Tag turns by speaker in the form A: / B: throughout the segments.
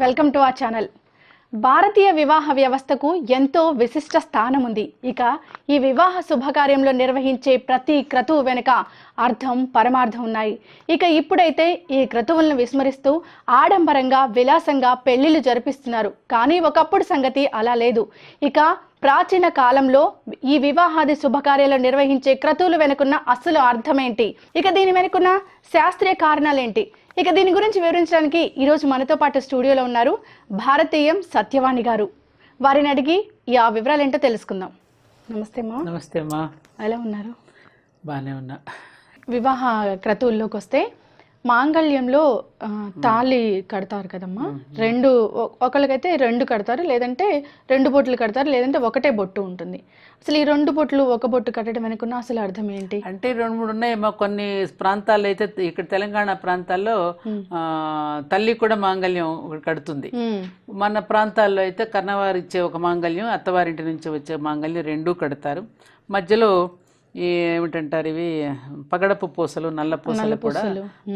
A: Welcome to ఆ channel. భారతీయ వివాహ వ్యవస్థకు ఎంతో విశిష్ట స్థానం ఉంది ఇక ఈ వివాహ శుభకార్యంలో నిర్వహించే ప్రతి క్రతువు వెనుక అర్థం పరమార్థం ఉన్నాయి. ఇక ఇప్పుడైతే ఈ క్రతువులను విస్మరిస్తూ ఆడంబరంగా విలాసంగా పెళ్ళిళ్ళు జరిపిస్తున్నారు. కానీ ఒకప్పుడు సంగతి అలా లేదు. ఇక ప్రాచీన కాలంలో ఈ వివాహాది శుభకార్యాలు నిర్వహించే క్రతువులు వెనుకున్న అసలు అర్థమేంటి? ఇక దీని వెనుకున్న శాస్త్రీయ కారణాలేంటి? ఇక దీని గురించి వివరించడానికి ఈరోజు మనతో పాటు స్టూడియోలో ఉన్నారు భారతీయం సత్యవాణి గారు. వారిని అడిగి ఈ ఆ వివరాలు ఏంటో తెలుసుకుందాం. నమస్తే మా
B: నమస్తే అమ్మా.
A: ఎలా ఉన్నారు?
B: బాగానే ఉన్నా.
A: వివాహ క్రతువుల్లోకి వస్తే మాంగళ్యంలో తాళి కడతారు కదమ్మా. రెండు ఒకళ్ళకైతే రెండు కడతారు లేదంటే రెండు బొట్లు కడతారు లేదంటే ఒకటే బొట్టు ఉంటుంది. అసలు ఈ రెండు బొట్లు ఒక బొట్టు కట్టడం వెనుకున్న అసలు అర్థం ఏంటి?
B: అంటే రెండు మూడు ఉన్నాయేమో కొన్ని ప్రాంతాల్లో అయితే ఇక్కడ తెలంగాణ ప్రాంతాల్లో తల్లి కూడా మాంగళ్యం కడుతుంది. మన ప్రాంతాల్లో అయితే కన్నవారు ఇచ్చే ఒక మాంగళ్యం అత్తవారింటి నుంచి వచ్చే మాంగళ్యం రెండూ కడతారు. మధ్యలో ఏమిటంటారు ఇవి? పగడపు పూసలు నల్ల పూసలు కూడా.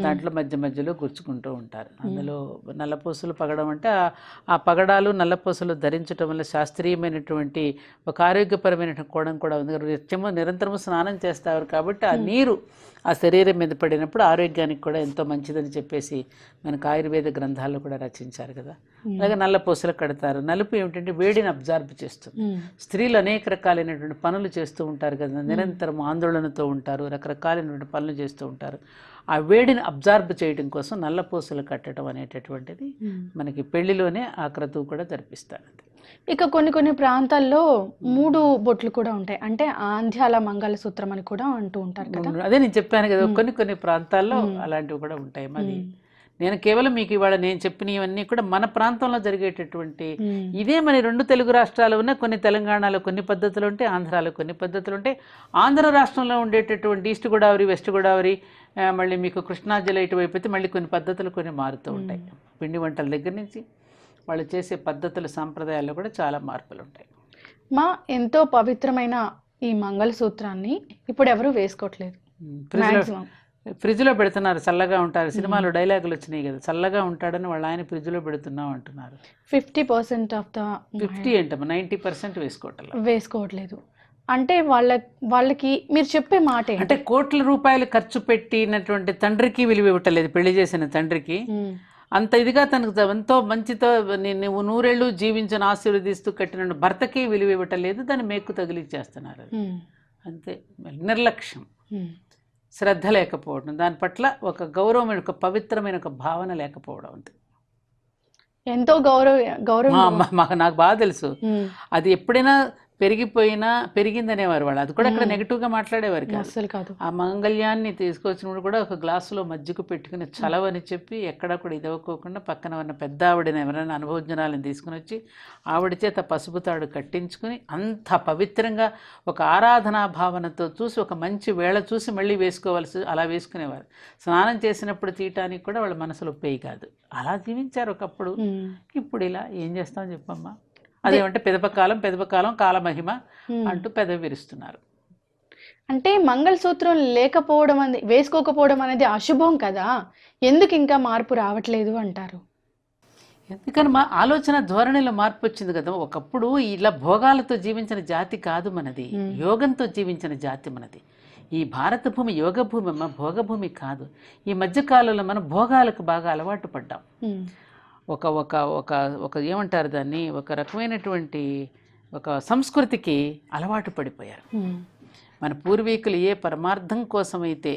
B: దాంట్లో మధ్య మధ్యలో గుచ్చుకుంటూ ఉంటారు. అందులో నల్ల పూసలు పగడం అంటే ఆ- ఆ పగడాలు నల్ల పూసలు ధరించడం వల్ల శాస్త్రీయమైనటువంటి ఒక ఆరోగ్యపరమైన కోణం కూడా ఉంది. నిత్యము నిరంతరము స్నానం చేస్తారు కాబట్టి ఆ నీరు ఆ శరీరం మీద పడినప్పుడు ఆరోగ్యానికి కూడా ఎంతో మంచిదని చెప్పేసి మనకు ఆయుర్వేద గ్రంథాల్లో కూడా రచించారు కదా. అలాగే నల్ల పూసలు కడతారు. నలుపు ఏమిటంటే వేడిని అబ్జార్బ్ చేస్తుంది. స్త్రీలు అనేక రకాలైనటువంటి పనులు చేస్తూ ఉంటారు కదా. నిరంతరం ఆందోళనతో ఉంటారు. రకరకాలైనటువంటి పనులు చేస్తూ ఉంటారు. ఆ వేడిని అబ్జార్బ్ చేయడం కోసం నల్ల పూసలు కట్టడం అనేటటువంటిది. మనకి పెళ్ళిలోనే ఆ క్రతువు కూడా జరిపిస్తారు
A: ఇక కొన్ని కొన్ని ప్రాంతాల్లో మూడు బొట్లు కూడా ఉంటాయి. అంటే ఆంధ్యాల మంగళసూత్రం అని కూడా అంటూ ఉంటారు కదా.
B: అదే నేను చెప్పాను కదా కొన్ని కొన్ని ప్రాంతాల్లో అలాంటివి కూడా ఉంటాయి. మరి నేను కేవలం మీకు ఇవాళ నేను చెప్పినవన్నీ కూడా మన ప్రాంతంలో జరిగేటటువంటి ఇదే మన రెండు తెలుగు రాష్ట్రాలు ఉన్న కొన్ని తెలంగాణలో కొన్ని పద్ధతులు ఉంటాయి ఆంధ్రాలో కొన్ని పద్ధతులు ఉంటాయి. ఆంధ్ర రాష్ట్రంలో ఉండేటటువంటి ఈస్ట్ గోదావరి వెస్ట్ గోదావరి మళ్ళీ మీకు కృష్ణా జిల్లా ఇటువైపు అయితే మళ్ళీ కొన్ని పద్ధతులు కొన్ని మారుతూ ఉంటాయి. పిండి వంటల దగ్గర నుంచి వాళ్ళు చేసే పద్ధతులు సాంప్రదాయాల్లో కూడా చాలా మార్పులు ఉంటాయి
A: మా ఎంతో పవిత్రమైన ఈ మంగళసూత్రాన్ని ఇప్పుడు ఎవరు వేసుకోవట్లేదు
B: ఫ్రిడ్జ్లో పెడుతున్నారు చల్లగా ఉంటారు. సినిమాలో డైలాగులు వచ్చినాయి కదా చల్లగా ఉంటాడని వాళ్ళ ఆయన ఫ్రిడ్జ్లో పెడుతున్నాం అంటున్నారు.
A: Fifty percent of the
B: fifty ఏంటమ్మా నైంటీ పర్సెంట్ వేసుకోవటం
A: వేసుకోవట్లేదు. అంటే వాళ్ళ వాళ్ళకి మీరు చెప్పే మాట?
B: అంటే కోట్ల రూపాయలు ఖర్చు పెట్టినటువంటి తండ్రికి విలువ ఇవ్వటలేదు పెళ్ళి చేసిన తండ్రికి. అంత ఇదిగా తనకు ఎంతో మంచితో నువ్వు నూరేళ్ళు జీవించని ఆశీర్వదిస్తూ కట్టిన భర్తకి విలువ ఇవ్వటలేదు దాన్ని మేకు తగిలిచ్చేస్తున్నారు. అంతే. నిర్లక్ష్యం. శ్రద్ధ లేకపోవడం దాని పట్ల ఒక గౌరవమైన ఒక పవిత్రమైన ఒక భావన లేకపోవడం అంతే.
A: ఎంతో గౌరవ గౌరవం
B: నాకు బాగా తెలుసు. అది ఎప్పుడైనా పెరిగిపోయినా పెరిగిందనేవారు వాళ్ళు. అది కూడా అక్కడ నెగిటివ్గా మాట్లాడేవారు కాదు.
A: అస్సలు కాదు.
B: ఆ మంగళ్యాన్ని తీసుకొచ్చినప్పుడు కూడా ఒక గ్లాసులో మజ్జిగ పెట్టుకుని చలవని చెప్పి ఎక్కడా కూడా ఇదవ్వకోకుండా పక్కన ఉన్న పెద్ద ఆవిడని ఎవరైనా అనుభవజ్ఞానాలను తీసుకుని వచ్చి ఆవిడ చేత పసుపు తాడు కట్టించుకుని అంత పవిత్రంగా ఒక ఆరాధనా భావనతో చూసి ఒక మంచి వేళ చూసి మళ్ళీ వేసుకోవాల్సి అలా వేసుకునేవారు. స్నానం చేసినప్పుడు తీయటానికి కూడా వాళ్ళ మనసులో ఒప్పేయి కాదు. అలా జీవించారు ఒకప్పుడు. ఇప్పుడు ఇలా ఏం చేస్తాం చెప్పమ్మా? అదేమంటే పెదపకాలం పెదపకాలం కాలమహిమ. అంటూ పెదవి విరుస్తున్నారు.
A: అంటే మంగళసూత్రం లేకపోవడం అనేది వేసుకోకపోవడం అనేది అశుభం కదా. ఎందుకు ఇంకా మార్పు రావట్లేదు అంటారు?
B: ఎందుకని మా ఆలోచన ధోరణిలో మార్పు వచ్చింది కదా. ఒకప్పుడు ఇలా భోగాలతో జీవించిన జాతి కాదు మనది. యోగంతో జీవించిన జాతి మనది. ఈ భారత భూమి యోగ భూమి అమ్మ భోగభూమి కాదు. ఈ మధ్యకాలంలో మనం భోగాలకు బాగా అలవాటు పడ్డాం. ఒక ఒక ఒక ఒక ఏమంటారు దాన్ని? ఒక రకమైనటువంటి ఒక సంస్కృతికి అలవాటు పడిపోయారు. మన పూర్వీకులు ఏ పరమార్థం కోసమైతే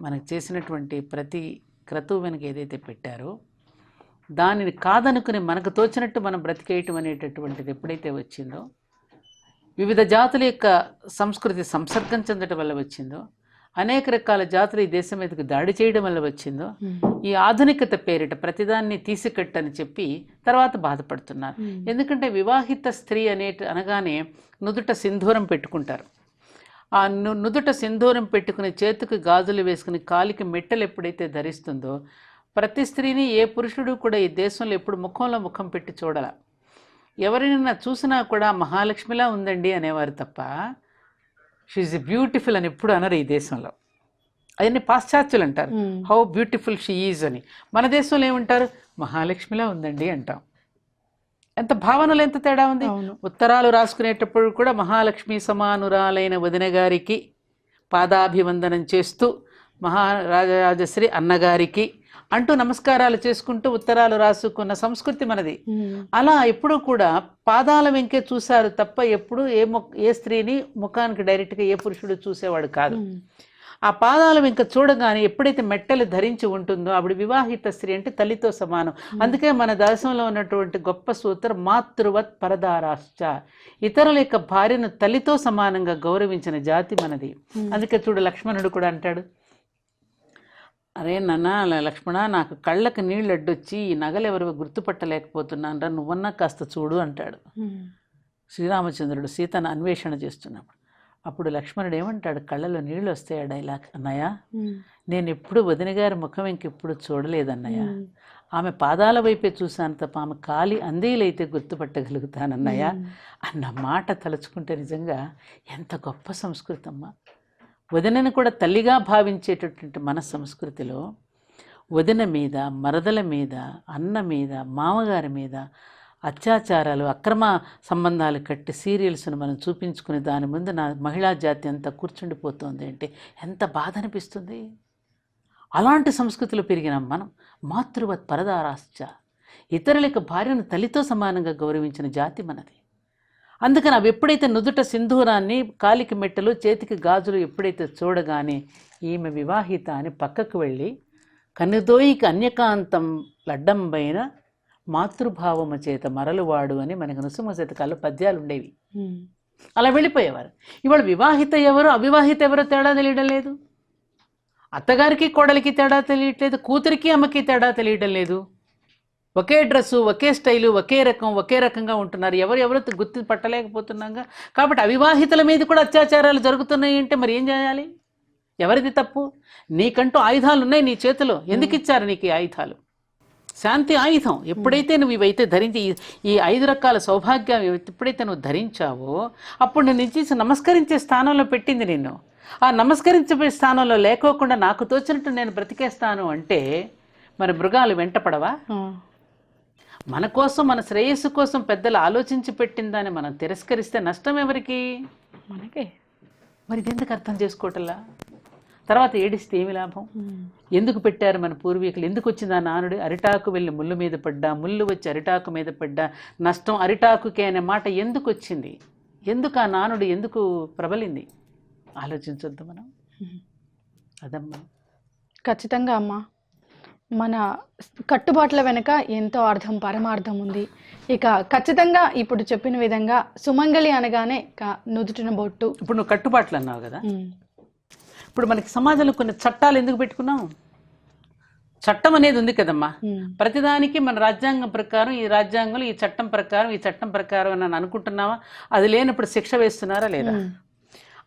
B: మనకు చేసినటువంటి ప్రతి క్రతువు వెనుక ఏదైతే పెట్టారో దానిని కాదనుకుని మనకు తోచినట్టు మనం బ్రతికేయటం అనేటటువంటిది ఎప్పుడైతే వచ్చిందో వివిధ జాతుల యొక్క సంస్కృతి సంసర్గం చెందటం వల్ల వచ్చిందో అనేక రకాల జాతులు ఈ దేశం మీదకి దాడి చేయడం వల్ల వచ్చిందో
A: ఉమ్,
B: ఈ ఆధునికత పేరిట ప్రతిదాన్ని తీసికట్టని చెప్పి తర్వాత బాధపడుతున్నారు.
A: ఉమ్.
B: ఎందుకంటే వివాహిత స్త్రీ అనే అనగానే నుదుట సింధూరం పెట్టుకుంటారు. ఆ ను నుదుట సింధూరం పెట్టుకుని చేతికి గాజులు వేసుకుని కాలికి మెట్టలు ఎప్పుడైతే ధరిస్తుందో ప్రతి స్త్రీని ఏ పురుషుడు కూడా ఈ దేశంలో ఎప్పుడు ముఖంలో ముఖం పెట్టి చూడాల. ఎవరినైనా చూసినా కూడా మహాలక్ష్మిలా ఉందండి అనేవారు తప్ప షీఈ్ బ్యూటిఫుల్ అని ఎప్పుడు అనరు ఈ దేశంలో. అవన్నీ పాశ్చాత్యులు అంటారు. హౌ బ్యూటిఫుల్ షీ ఈజ్ అని. మన దేశంలో ఏమంటారు? మహాలక్ష్మిలా ఉందండి అంటాం. ఎంత భావనలు ఎంత తేడా ఉంది? ఉత్తరాలు రాసుకునేటప్పుడు కూడా మహాలక్ష్మి సమానురాలైన వదిన గారికి పాదాభివందనం చేస్తూ మహారాజశ్రీ అన్నగారికి అంటూ నమస్కారాలు చేసుకుంటూ ఉత్తరాలు రాసుకున్న సంస్కృతి మనది. అలా ఎప్పుడూ కూడా పాదాల వెంకే చూశారు తప్ప ఎప్పుడు ఏ ఏ స్త్రీని ముఖానికి డైరెక్ట్గా ఏ పురుషుడు చూసేవాడు కాదు. ఆ పాదాల వెంక చూడగానే ఎప్పుడైతే మెట్టలు ధరించి ఉంటుందో ఆవిడ వివాహిత స్త్రీ అంటే తల్లితో సమానం అందుకే మన దేశంలో ఉన్నటువంటి గొప్ప సూత్రం మాతృవత్ పరదారాశ్చ ఇతరుల యొక్క భార్యను తల్లితో సమానంగా గౌరవించిన జాతి మనది. అందుకే చూడు లక్ష్మణుడు కూడా అంటాడు అరే నాన్న లక్ష్మణ నాకు కళ్ళకి నీళ్ళు అడ్డొచ్చి ఈ నగలు ఎవరు గుర్తుపట్టలేకపోతున్నాను రా నువ్వన్నా కాస్త చూడు అంటాడు. శ్రీరామచంద్రుడు సీతను అన్వేషణ చేస్తున్నప్పుడు అప్పుడు లక్ష్మణుడు ఏమంటాడు కళ్ళలో నీళ్ళు వస్తాయి ఆ డైలాగ్ అన్నయ్య. నేను ఎప్పుడు వదిన గారి ముఖం ఇంకెప్పుడు చూడలేదన్నయ్య. ఆమె పాదాల వైపే చూశాను తప్ప ఆమె కాలి అందేలైతే గుర్తుపట్టగలుగుతానన్నయ్య. అన్న మాట తలుచుకుంటే నిజంగా ఎంత గొప్ప సంస్కృతి అమ్మా వదినను కూడా తల్లిగా భావించేటటువంటి మన సంస్కృతిలో వదిన మీద మరదల మీద అన్న మీద మామగారి మీద అత్యాచారాలు అక్రమ సంబంధాలు కట్టి సీరియల్స్ను మనం చూపించుకుని దాని ముందు నా మహిళా జాతి అంతా కూర్చుండిపోతుంది అంటే ఎంత బాధ అనిపిస్తుంది అలాంటి సంస్కృతిలో పెరిగిన మనం మాతృవత్ పరదారాశ్చ ఇతరులకు భార్యను తల్లితో సమానంగా గౌరవించిన జాతి మనది. అందుకని అవి ఎప్పుడైతే నుదుట సింధూరాన్ని కాలికి మెట్టలు చేతికి గాజులు ఎప్పుడైతే చూడగానే ఈమె వివాహిత అని పక్కకు వెళ్ళి కన్నుదోయికి అన్యకాంతం లడ్డంబైన మాతృభావము చేత మరలువాడు అని మనకు నృసింహ శతకాల్లో పద్యాలు ఉండేవి. అలా వెళ్ళిపోయేవారు. ఇవాళ వివాహిత ఎవరు అవివాహిత ఎవరో తేడా తెలియడం లేదు. అత్తగారికి కోడలికి తేడా తెలియట్లేదు కూతురికి అమ్మకి తేడా తెలియడం లేదు. ఒకే డ్రెస్సు ఒకే స్టైలు ఒకే రకం ఒకే రకంగా ఉంటున్నారు. ఎవరు ఎవరు గుర్తు పట్టలేకపోతున్నాగా కాబట్టి అవివాహితుల మీద కూడా అత్యాచారాలు జరుగుతున్నాయి అంటే మరి ఏం చేయాలి? ఎవరిది తప్పు? నీకంటూ ఆయుధాలు ఉన్నాయి నీ చేతిలో. ఎందుకు ఇచ్చారు నీకు ఈ ఆయుధాలు? శాంతి ఆయుధం. ఎప్పుడైతే నువ్వు ఇవైతే ధరించి ఈ- ఐదు రకాల సౌభాగ్యం ఎప్పుడైతే నువ్వు ధరించావో అప్పుడు నేను ఇచ్చేసి నమస్కరించే స్థానంలో పెట్టింది నిన్ను. ఆ నమస్కరించే స్థానంలో లేకోకుండా నాకు తోచినట్టు నేను బ్రతికేస్తాను అంటే మరి మృగాలు వెంటపడవా. మన కోసం మన శ్రేయస్సు కోసం పెద్దలు ఆలోచించి పెట్టిందని మనం తిరస్కరిస్తే నష్టం ఎవరికి?
A: మనకే.
B: మరి ఎందుకు అర్థం చేసుకోవటంలా? తర్వాత ఏడిస్తే ఏమి లాభం. ఎందుకు పెట్టారు మన పూర్వీకులు? ఎందుకు వచ్చింది ఆ నానుడు అరిటాకు వెళ్ళి ముళ్ళు మీద పడ్డా ముళ్ళు వచ్చి అరిటాకు మీద పడ్డా నష్టం అరిటాకుకే అనే మాట ఎందుకు వచ్చింది? ఎందుకు ఆ నానుడు ఎందుకు ప్రబలింది? ఆలోచించొద్దు మనం. అదమ్మా.
A: ఖచ్చితంగా అమ్మా. మన కట్టుబాట్ల వెనుక ఎంతో అర్థం పరమార్థం ఉంది. ఇక ఖచ్చితంగా ఇప్పుడు చెప్పిన విధంగా సుమంగళి అనగానే నుదుటిన బొట్టు.
B: ఇప్పుడు నువ్వు కట్టుబాట్లు అన్నావు కదా. ఇప్పుడు మనకి సమాజంలో కొన్ని చట్టాలు ఎందుకు పెట్టుకున్నాం చట్టం అనేది ఉంది కదమ్మా. ప్రతిదానికి మన రాజ్యాంగం ప్రకారం ఈ రాజ్యాంగంలో ఈ చట్టం ప్రకారం ఈ చట్టం ప్రకారం అని అనుకుంటున్నావా? అది లేనప్పుడు శిక్ష వేస్తున్నారా లేదా.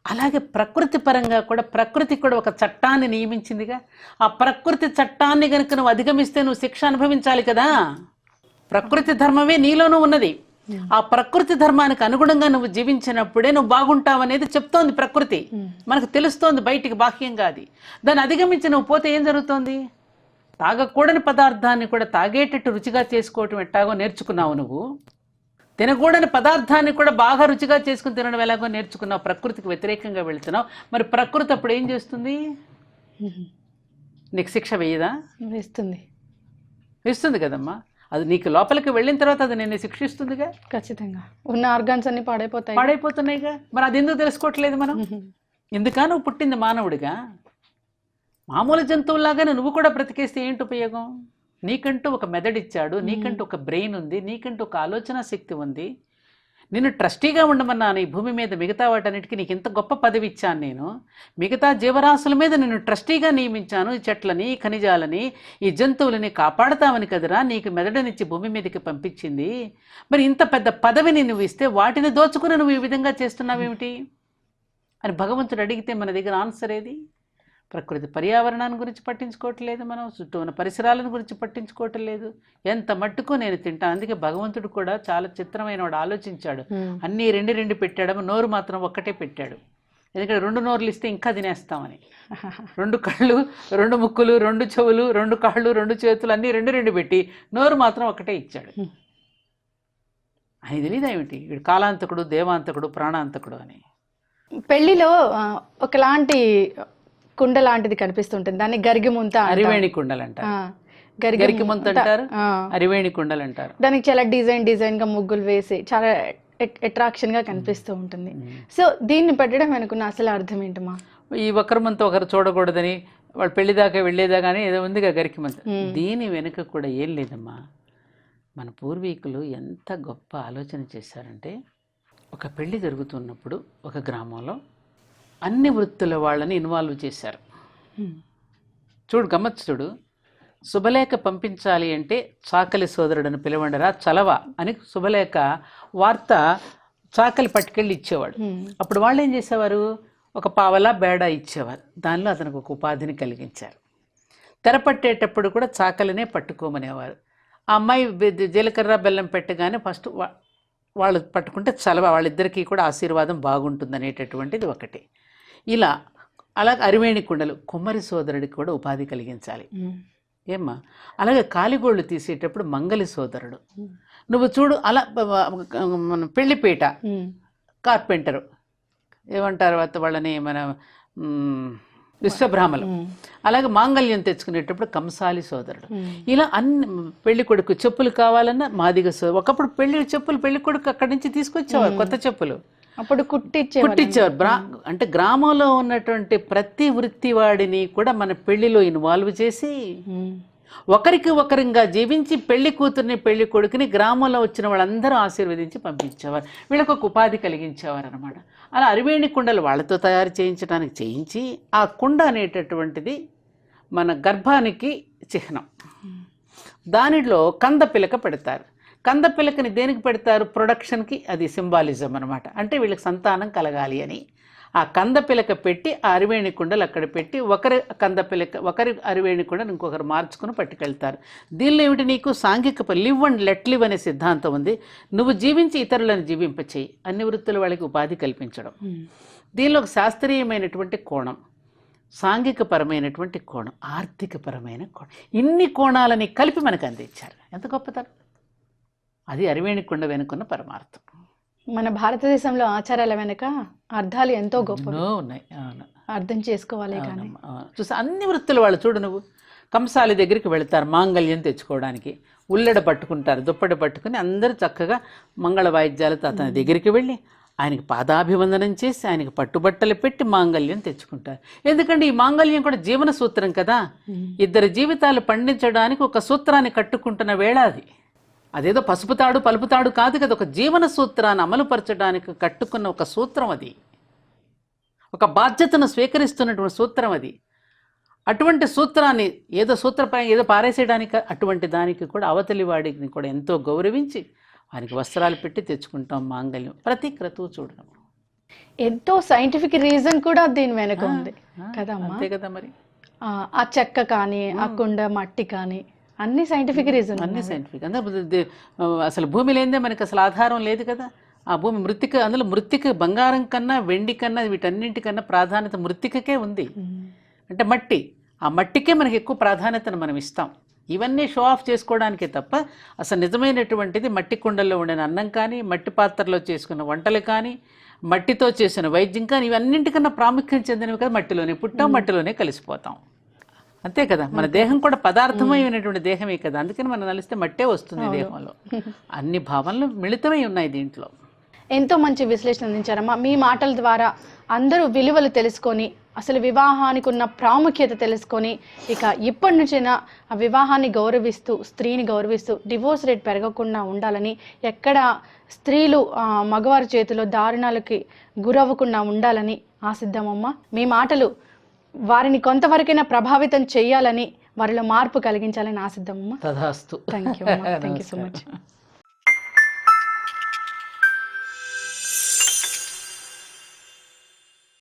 B: అలాగే ప్రకృతి పరంగా కూడా ప్రకృతి కూడా ఒక చట్టాన్ని నియమించిందిగా. ఆ ప్రకృతి చట్టాన్ని కనుక నువ్వు అధిగమిస్తే నువ్వు శిక్ష అనుభవించాలి కదా. ప్రకృతి ధర్మమే నీలోనూ ఉన్నది. ఆ ప్రకృతి ధర్మానికి అనుగుణంగా నువ్వు జీవించినప్పుడే నువ్వు బాగుంటావు అనేది చెప్తోంది ప్రకృతి. మనకు తెలుస్తోంది బయటికి బాహ్యంగా అది. దాన్ని అధిగమించి నువ్వు పోతే ఏం జరుగుతోంది? తాగకూడని పదార్థాన్ని కూడా తాగేటట్టు రుచిగా చేసుకోవటం ఎట్టాగో నేర్చుకున్నావు నువ్వు. తినకూడని పదార్థాన్ని కూడా బాగా రుచిగా చేసుకుని తినడం ఎలాగో నేర్చుకున్నావు. ప్రకృతికి వ్యతిరేకంగా వెళుతున్నావు. మరి ప్రకృతి అప్పుడు ఏం చేస్తుంది. నీకు శిక్ష వేయదా?
A: వేస్తుంది.
B: ఇస్తుంది కదమ్మా. అది నీకు లోపలికి వెళ్ళిన తర్వాత అది నిన్ను శిక్షిస్తుందిగా?
A: ఖచ్చితంగా. ఉన్న ఆర్గాన్స్ అన్ని పాడైపోతాయి.
B: పాడైపోతున్నాయిగా? మరి అది ఎందుకు తెలుసుకోవట్లేదు మనం?
A: ఉమ్.
B: ఎందుకా నువ్వు పుట్టింది మానవుడిగా? మామూలు జంతువులాగానే నువ్వు కూడా బ్రతికేస్తే ఏంటి ఉపయోగం? నీకంటూ ఒక మెదడిచ్చాడు నీకంటూ ఒక బ్రెయిన్ ఉంది నీకంటూ ఒక ఆలోచన శక్తి ఉంది. నిన్ను ట్రస్టీగా ఉండమన్నాను ఈ భూమి మీద మిగతా వాటన్నిటికీ నీకు ఇంత గొప్ప పదవి ఇచ్చాను నేను. మిగతా జీవరాశుల మీద నిన్ను ట్రస్టీగా నియమించాను. ఈ చెట్లని ఈ ఖనిజాలని ఈ జంతువులని కాపాడతామని కదరా నీకు మెదడునిచ్చి భూమి మీదకి పంపించింది. మరి ఇంత పెద్ద పదవిని నువ్వు ఇస్తే వాటిని దోచుకుని నువ్వు ఈ విధంగా చేస్తున్నావేమిటి? అని భగవంతుడు అడిగితే మన దగ్గర ఆన్సర్ ఏది? ప్రకృతి పర్యావరణాన్ని గురించి పట్టించుకోవట్లేదు మనం చుట్టూ ఉన్న పరిసరాలను గురించి పట్టించుకోవటం లేదు ఎంత మట్టుకు నేను తింటాను అందుకే భగవంతుడు కూడా చాలా చిత్రమైన వాడు ఆలోచించాడు. అన్నీ రెండు రెండు పెట్టాడు నోరు మాత్రం ఒక్కటే పెట్టాడు. ఎందుకంటే రెండు నోర్లు ఇస్తే ఇంకా తినేస్తామని. రెండు కళ్ళు రెండు ముక్కులు రెండు చెవులు రెండు కాళ్ళు రెండు చేతులు అన్నీ రెండు రెండు పెట్టి నోరు మాత్రం ఒకటే ఇచ్చాడు. ఆయన తెలియదు ఏమిటి? వీడు కాలాంతకుడు దేవాంతకుడు ప్రాణాంతకుడు అని.
A: పెళ్ళిలో ఆ, ఒకలాంటి కుండ లాంటిది కనిపిస్తుంటుంది. దాన్ని గరిగి ముంత అంటాం.
B: అరివేణి కుండలు అంటారు
A: ఆ, గరిగి
B: గరికి ముంత అంటారు అరివేణి కుండలు అంటారు
A: దానికి చాలా డిజైన్ డిజైన్గా ముగ్గులు వేసి చాలా అట్రాక్షన్గా కనిపిస్తూ ఉంటుంది. సో దీన్ని పెట్టడం వెనుకున్న అసలు అర్థం ఏంటమ్మా
B: ఈ ఒకరి ముంత ఒకరు చూడకూడదని వాళ్ళు పెళ్ళి దాకా వెళ్ళేదాకానే ఏదో ఉందిగా గరికి మంత
A: Hmm.
B: దీని వెనుక కూడా ఏం లేదమ్మా? మన పూర్వీకులు ఎంత గొప్ప ఆలోచన చేశారంటే ఒక పెళ్ళి జరుగుతున్నప్పుడు ఒక గ్రామంలో అన్ని వృత్తుల వాళ్ళని ఇన్వాల్వ్ చేశారు. చూడు గమ్మత్తు చూడు. శుభలేఖ పంపించాలి అంటే చాకలి సోదరుడని పిలవండరా? చలవ అని శుభలేఖ వార్త చాకలి పట్టుకెళ్ళి ఇచ్చేవాడు. అప్పుడు వాళ్ళు ఏం చేసేవారు? ఒక పావలా బేడ ఇచ్చేవారు. దానిలో అతనికి ఒక ఉపాధిని కలిగించారు. తెరపట్టేటప్పుడు కూడా చాకలినే పట్టుకోమనేవారు. ఆ అమ్మాయి జీలకర్ర బెల్లం పెట్టగానే ఫస్ట్ వాళ్ళు పట్టుకుంటే చలవ వాళ్ళిద్దరికీ కూడా ఆశీర్వాదం బాగుంటుంది అనేటటువంటిది ఒకటి. ఇలా అలాగే అరివేణి కుండలు కుమ్మరి సోదరుడికి కూడా ఉపాధి కలిగించాలి. ఏమ్మా? అలాగే కాలిగోళ్ళు తీసేటప్పుడు మంగలి సోదరుడు. నువ్వు చూడు అలా పెళ్ళిపీట కార్పెంటరు. ఏమంటారు వాళ్ళని మన విశ్వబ్రాహ్మలు. అలాగే మాంగళ్యం తెచ్చుకునేటప్పుడు కంసాలి సోదరుడు. ఇలా అన్ని పెళ్ళి కొడుకు చెప్పులు కావాలన్నా మాదిగ సో ఒకప్పుడు పెళ్ళి చెప్పులు పెళ్ళి కొడుకు అక్కడి నుంచి తీసుకొచ్చేవారు కొత్త చెప్పులు.
A: అప్పుడు కుట్టిచ్చే
B: కుట్టించేవారు బ్రా అంటే గ్రామంలో ఉన్నటువంటి ప్రతి వృత్తి వాడిని కూడా మన పెళ్ళిలో ఇన్వాల్వ్ చేసి ఒకరికి ఒకరిగా జీవించి పెళ్ళి కూతుర్ని పెళ్ళి కొడుకుని గ్రామంలో వచ్చిన వాళ్ళందరూ ఆశీర్వదించి పంపించేవారు. వీళ్ళకు ఒక ఉపాధి కలిగించేవారు అనమాట అలా అరివేణి కుండలు వాళ్ళతో తయారు చేయించడానికి చేయించి ఆ కుండ అనేటటువంటిది మన గర్భానికి చిహ్నం. దానిలో కంద పిలక పెడతారు. కంద పిలకని దేనికి పెడతారు? ప్రొడక్షన్కి అది సింబాలిజం అనమాట అంటే వీళ్ళకి సంతానం కలగాలి అని. ఆ కంద పిలక పెట్టి ఆ అరివేణి కుండలు అక్కడ పెట్టి ఒకరి కంద పిలక ఒకరి అరివేణి కుండలు ఇంకొకరు మార్చుకుని పట్టుకెళ్తారు. దీనిలో ఏమిటి నీకు? సాంఘిక లివ్ అండ్ లెట్ లివ్ అనే సిద్ధాంతం ఉంది. నువ్వు జీవించి ఇతరులను జీవింపచేయి. అన్ని వృత్తుల వాళ్ళకి ఉపాధి కల్పించడం. దీనిలో ఒక శాస్త్రీయమైనటువంటి కోణం. సాంఘికపరమైనటువంటి కోణం. ఆర్థికపరమైన కోణం. ఇన్ని కోణాలని కలిపి మనకు అందించారు. ఎంత గొప్పతనం. అది అరివేణి కుండ వెనుకున్న పరమార్థం.
A: మన భారతదేశంలో ఆచారాల వెనుక అర్థాలు ఎంతో గొప్ప
B: ఉన్నాయి. అవును.
A: అర్థం చేసుకోవాలి కానీ.
B: చూసి అన్ని వృత్తుల వాళ్ళు చూడు నువ్వు. కంసాలి దగ్గరికి వెళతారు మాంగళ్యం తెచ్చుకోవడానికి. ఉల్లెడ పట్టుకుంటారు దుప్పటి పట్టుకుని అందరూ చక్కగా మంగళ వాయిద్యాలతో అతని దగ్గరికి వెళ్ళి ఆయనకి పాదాభివందనం చేసి ఆయనకి పట్టుబట్టలు పెట్టి మాంగళ్యం తెచ్చుకుంటారు. ఎందుకంటే ఈ మాంగళ్యం కూడా జీవన సూత్రం కదా. ఇద్దరి జీవితాలు పండించడానికి ఒక సూత్రాన్ని కట్టుకుంటున్న వేళ అది. అదేదో పసుపుతాడు పలుపుతాడు కాదు కదా. ఒక జీవన సూత్రాన్ని అమలుపరచడానికి కట్టుకున్న ఒక సూత్రం అది. ఒక బాధ్యతను స్వీకరిస్తున్నటువంటి సూత్రం అది. అటువంటి సూత్రాన్ని ఏదో సూత్రప్రాయం ఏదో పారేసేయడానికి అటువంటి దానికి కూడా అవతలి వాడిని కూడా ఎంతో గౌరవించి వారికి వస్త్రాలు పెట్టి తెచ్చుకుంటాం మాంగళ్యం. ప్రతి క్రతువు చూడడం.
A: ఎంతో సైంటిఫిక్ రీజన్ కూడా దీని వెనుక ఉంది. కదమ్మా?
B: అంతే కదా మరి.
A: ఆ, ఆ చెక్క కానీ ఆ. కుండ మట్టి కానీ అన్ని సైంటిఫిక్ రీజన్
B: అన్ని సైంటిఫిక్ దే- అసలు భూమి లేనిదే మనకి అసలు ఆధారం లేదు కదా. ఆ భూమి మృతిక అందులో మృతిక బంగారం కన్నా వెండి కన్నా వీటన్నింటికన్నా ప్రాధాన్యత మృతికకే ఉంది. అంటే మట్టి. ఆ మట్టికే మనకి ఎక్కువ ప్రాధాన్యతను మనం ఇస్తాం. ఇవన్నీ షో ఆఫ్ చేసుకోవడానికే తప్ప అసలు నిజమైనటువంటిది మట్టి కుండల్లో ఉండిన అన్నం కానీ మట్టి పాత్రలో చేసుకున్న వంటలు కానీ మట్టితో చేసిన వైద్యం కానీ ఇవన్నింటికన్నా ప్రాముఖ్యం చెందినవి కదా మట్టిలోనే. పుట్టాం మట్టిలోనే కలిసిపోతాం. అంతే కదా? మన దేహం కూడా పదార్థమైనటువంటి దేహమే కదా? అందుకని మనం నలిస్తే మట్టే వస్తుంది దేహంలో. అన్ని భావనలు మిళితమై ఉన్నాయి దీంట్లో.
A: ఎంతో మంచి విశ్లేషణ అందించారమ్మా. మీ మాటల ద్వారా అందరూ విలువలు తెలుసుకొని అసలు వివాహానికి ఉన్న ప్రాముఖ్యత తెలుసుకొని ఇక ఇప్పటి నుంచైనా ఆ వివాహాన్ని గౌరవిస్తూ స్త్రీని గౌరవిస్తూ డివోర్స్ రేట్ పెరగకుండా ఉండాలని ఎక్కడ స్త్రీలు మగవారి చేతిలో దారుణాలకి గురవ్వకుండా ఉండాలని ఆశిద్దామమ్మా. మీ మాటలు వారిని కొంతవరకైనా ప్రభావితం చేయాలని వారిలో మార్పు కలిగించాలని ఆశిద్దామమ్మా
B: తథాస్తు
A: thank you thank you so much